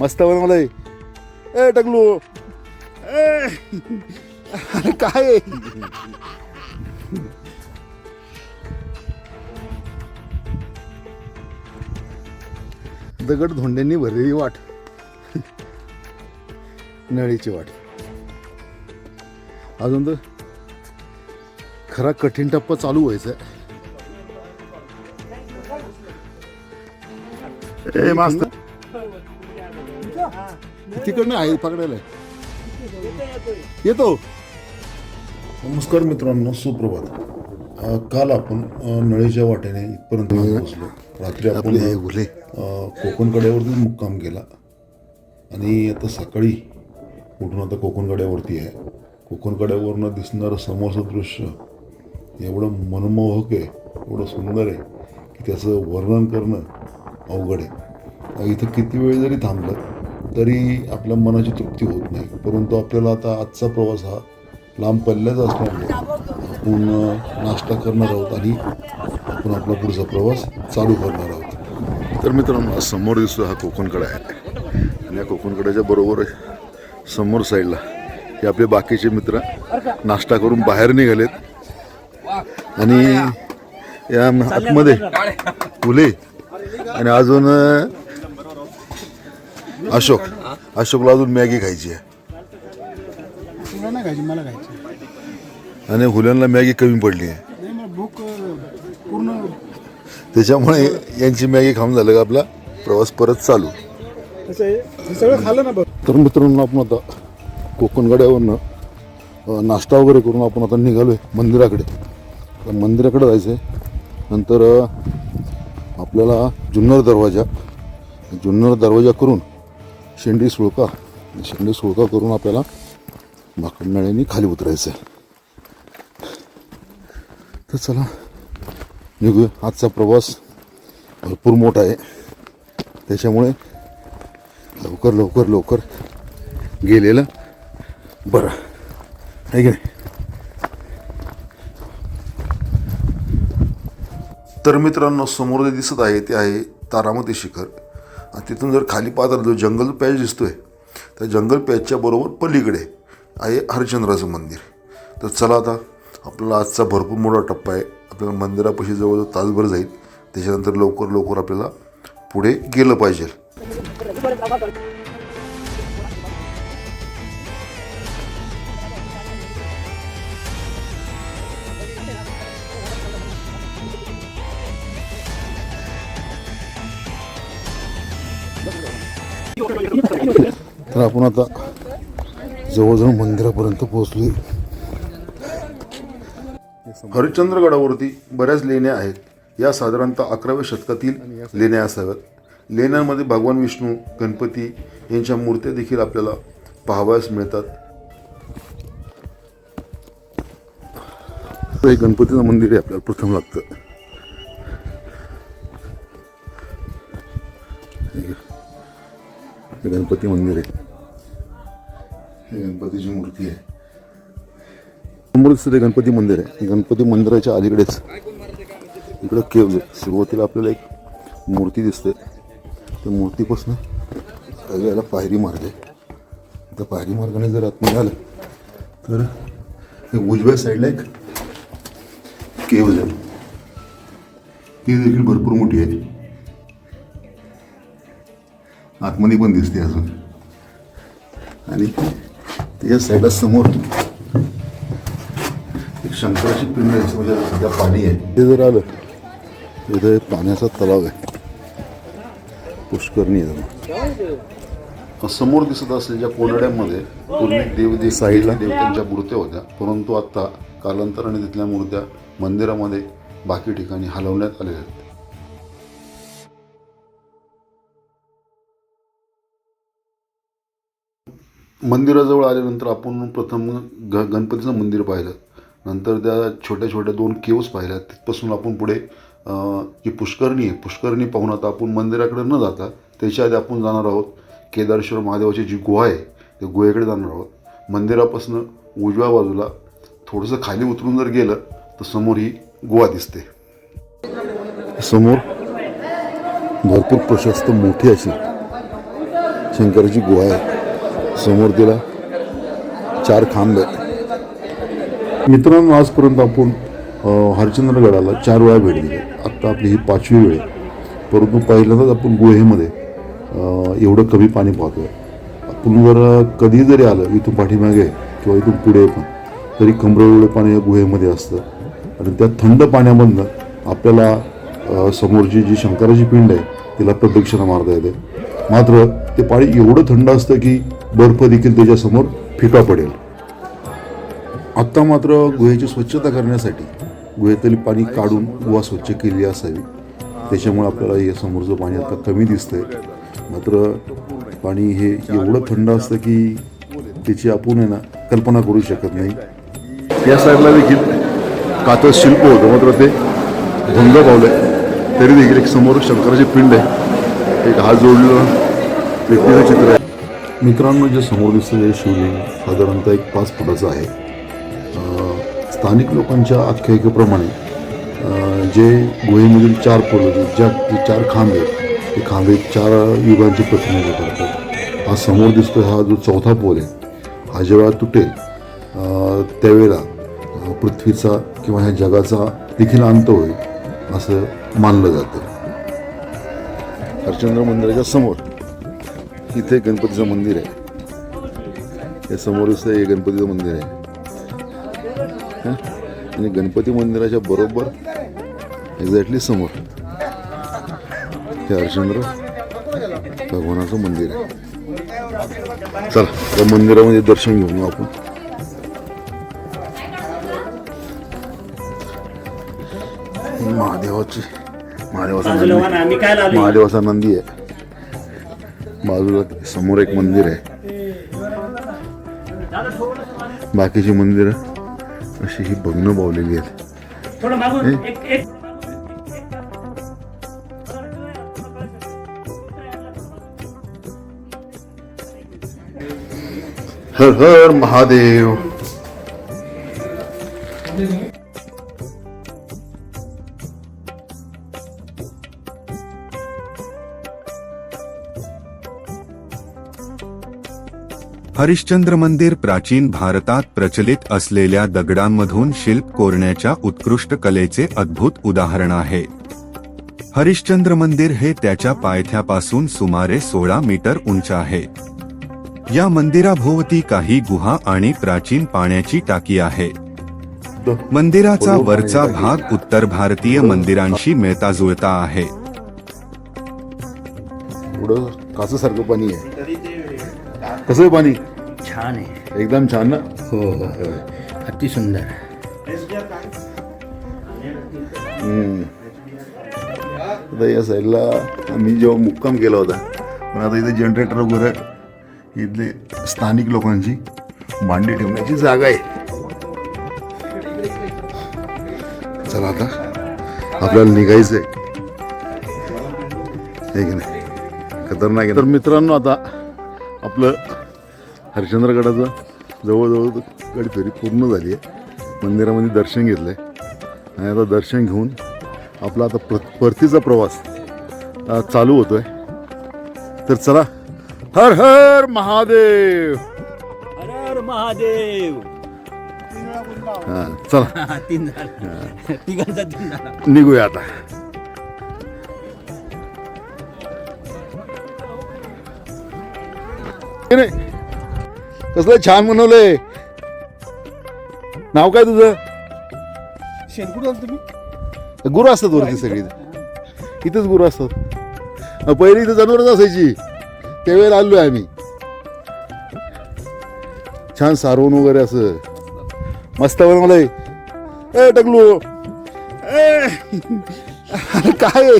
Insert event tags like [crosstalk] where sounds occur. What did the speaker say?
मस्त बनवलंय. ए टकलू ए. काय दगड धोंड्यांनी भरलेली वाट. नळीची वाट. अजून तर खरा कठीण टप्पा चालू व्हायचा ए मास्त. तिकडनं आहे पकडायला. येतो. नमस्कार मित्रांनो सुप्रभात. काल आपण नळीच्या वाटेने इथपर्यंत पोहोचलो. रात्री आपण कोकण कड्यावरती मुक्काम केला. आणि आता सकाळी उठून आता कोकण कड्यावरती आहे. कोकण कड्यावरनं दिसणारं समोरचं दृश्य एवढं मनमोहक आहे एवढं सुंदर आहे की त्याचं वर्णन करणं अवघड आहे. इथं किती वेळ जरी थांबलं तरी आपल्या मनाची तृप्ती होत नाही. परंतु आपल्याला आता आजचा प्रवास हा लांब पल्ल्याचा असल्यामुळे आपण नाश्ता करणार आहोत आणि आपण आपला पुढचा प्रवास चालू करणार आहोत. तर मित्रांनो समोर दिसतो हा कोकणकडा आहे. आणि या कोकणकड्याच्या बरोबर समोर साईडला हे आपले बाकीचे मित्र नाश्ता करून बाहेर निघालेत. आणि या आतमध्ये फुले आणि अजून अशोक अशोकला अजून मॅगी खायची आहे. तुला नाही खायची मला खायची. आणि हुल्यांना मॅगी कमी पडली आहे. नाही मला भूक अं, पूर्ण त्याच्यामुळे यांची मॅगी खाऊन झालं का आपला प्रवास परत चालू. असं आहे हे सगळं खाल्लं ना बघ. तर मित्रांनो आपण आता कोकणगड्यावरनं अ, नाश्ता वगैरे करून आपण आता निघालो आहे मंदिराकडे. तर मंदिराकडे जायचं आहे नंतर अ, आपल्याला जुन्नर दरवाजा जुन्नर दरवाजा करून शेंडी सुळका. शेंडी सुळका करून आपल्याला भाकरनाळ्यानी खाली उतरायचं आहे तर चला निघू आजचा प्रवास भरपूर मोठा आहे. त्याच्यामुळे लवकर लवकर लवकर गेलेलं बरं. आहे की नाही? तर मित्रांनो समोर जे दिसत आहे ते आहे तारामती शिखर. तिथून जर खाली पाहत राहिलो जो जंगल पॅच दिसतोय त्या जंगल पॅचच्या बरोबर पलीकडे आहे हरिश्चंद्राचं मंदिर. तर चला आता आपल्याला आजचा भरपूर मोठा टप्पा आहे. आपल्याला मंदिरापाशी जवळजवळ तासभर जाईल. त्याच्यानंतर लवकर लवकर आपल्याला पुढे गेलं पाहिजे. तर आपण आता जवळजवळ मंदिरापर्यंत पोहोचलो हरिश्चंद्रगडावरती बऱ्याच लेण्या आहेत. या साधारणतः अकराव्या शतकातील लेण्या असाव्यात. लेण्यांमध्ये भगवान विष्णू गणपती यांच्या मूर्त्या देखील आपल्याला पाहावयास मिळतात. हे गणपतीचं मंदिर आहे आपल्याला प्रथम लागतं. हे गणपती मंदिर आहे. हे गणपतीची मूर्ती आहे. समोर दिसतं ते गणपती मंदिर आहे. गणपती मंदिराच्या अलीकडेच. इकडं केव्ज आहे सुरुवातीला आपल्याला एक मूर्ती दिसते. त्या मूर्तीपासून याला पायरी मार्ग आहे त्या पायरी मार्गाने जर आत मिळालं तर उजव्या साईडला एक केव्ज आहे. ती देखील भरपूर मोठी आहे. आतमध्ये पण दिसते अजून. आणि त्याच्या साईडला समोर एक शंकराची पिंड आहे म्हणजे सध्या पाणी आहे. ते जर आलं इथं पाण्याचा तलाव आहे. पुष्करणी आहे समोर दिसत असलेल्या कोरड्यामध्ये पूर्वी देवदेव साईडला. देवतांच्या मूर्त्या होत्या. परंतु आता कालांतराने तिथल्या मूर्त्या मंदिरामध्ये बाकी ठिकाणी हलवण्यात आलेल्या आहेत. मंदिराजवळ आल्यानंतर आपण प्रथम ग गणपतीचं मंदिर पाहिलं. नंतर त्या छोट्या छोट्या दोन केव्स पाहिल्या. तिथपासून आपण पुढे जी पुष्करणी आहे. पुष्करणी पाहून आता आपण मंदिराकडे न जाता त्याच्या आधी आपण जाणार आहोत केदारेश्वर महादेवाची जी गुहा आहे त्या गुहेकडे जाणार आहोत. मंदिरापासून उजव्या बाजूला थोडंसं खाली उतरून जर गेलं तर समोर ही गुहा दिसते. समोर भरपूर प्रशस्त मोठी अशी शंकराची गुहा आहे. समोर तिला चार खांब. आहेत मित्रांनो आजपर्यंत आपण हरिश्चंद्रगडाला चार वेळा भेट दिली. आत्ता आपली ही पाचवी वेळ आहे. परंतु पहिल्यांदाच आपण गुहेमध्ये एवढं कमी पाणी पाहतोय. आपण जर कधी जरी आलं इथून पाठीमागे किंवा इथून पुढे पण तरी कमरे एवढं पाणी या गुहेमध्ये असतं. आणि त्या थंड पाण्यामधनं आपल्याला समोरची जी शंकराची पिंड आहे तिला प्रदक्षिणा मारता येते. मात्र ते पाणी एवढं थंड असतं की बर्फ देखील त्याच्यासमोर फिका पडेल. आत्ता मात्र गुहेची स्वच्छता करण्यासाठी गुहेतील पाणी काढून गुहा स्वच्छ केली असावी. त्याच्यामुळे आपल्याला हे समोरचं पाणी आता कमी दिसतंय मात्र पाणी हे एवढं थंड असतं की त्याची आपण आहे ना कल्पना करू शकत नाही. या साईडला देखील कातळ शिल्प होतं मात्र ते भंग पावलंय. तरी देखील एक समोर शंकराचे पिंड आहे. एक हात जोडलं व्यक्तीचं चित्र आहे. मित्रांनो जे समोर दिसतं हे शिवलिंग साधारणतः एक पाच फुटाचं आहे. स्थानिक लोकांच्या आख्यायिकेप्रमाणे जे गुहेमधील चार पोल ज्या जे चार खांब आहेत ते खांबे चार युगांचे प्रतिनिधित्व करतात. हा समोर दिसतो हा जो चौथा पोल आहे हा जेव्हा तुटेल त्यावेळेला पृथ्वीचा किंवा ह्या जगाचा देखील अंत होईल असं मानलं जातं. हरचंद्र मंदिराच्या समोर. इथे गणपतीचं मंदिर आहे. हे समोरच हे गणपतीचं मंदिर आहे. हं? आणि गणपती मंदिराच्या बरोबर एक्झॅक्टली समोर हे हरिश्चंद्र भगवानाचं मंदिर आहे. चला त्या मंदिरामध्ये दर्शन घेऊन आपण. महादेवाची महादेवाचा महादेवाचा नंदी आहे. बाजूला समोर एक मंदिर आहे. बाकीची मंदिरं अशी ही भग्न पावलेली आहेत. हर हर महादेव. हरिश्चंद्र मंदिर प्राचीन भारतात प्रचलित असलेल्या दगडांमधून शिल्प कोरण्याच्या उत्कृष्ट कलेचे अद्भुत उदाहरण आहे. हरिश्चंद्र मंदिर हे त्याच्या पायथ्यापासून सुमारे सोळा मीटर उंच आहे. या मंदिराभोवती काही गुहा आणि प्राचीन पाण्याची टाकी आहे. मंदिराचा वरचा भाग उत्तर भारतीय मंदिरांशी मिळता जुळता आहे पाणी आहे. कसं पाणी? छान आहे. एकदम छान ना? हो हो हो. अति सुंदर. हम्म. आता या साईडला आम्ही जेव्हा मुक्काम केला होता पण आता इथे जनरेटर वगैरे इथले स्थानिक लोकांची भांडी ठेवण्याची जागा आहे. चला आता. आपल्याला निघायचं आहे हे की नाही? खतरनाक आहे तर मित्रांनो आता आपलं हरिश्चंद्रगडाचं जवळजवळ गड फेरी पूर्ण झाली आहे. मंदिरामध्ये दर्शन घेतलं आहे आणि आता दर्शन घेऊन आपला आता प्र परतीचा प्रवास चालू होतोय. तर चला हर हर महादेव! हर महादेव! हा चला. तीन निघूया आता. नाही. कसलं छान बनवलंय. नाव काय तुझं? शेणकुट आलं तुम्ही गुरु असतात वरती सगळी. इथेच गुरु असतात. पहिली इथं जनावरच असायची. त्यावेळेला आलोय आम्ही. छान सारवून वगैरे असं. मस्त बनवलंय. ए टकलू. ए, [laughs] अरे काय आहे?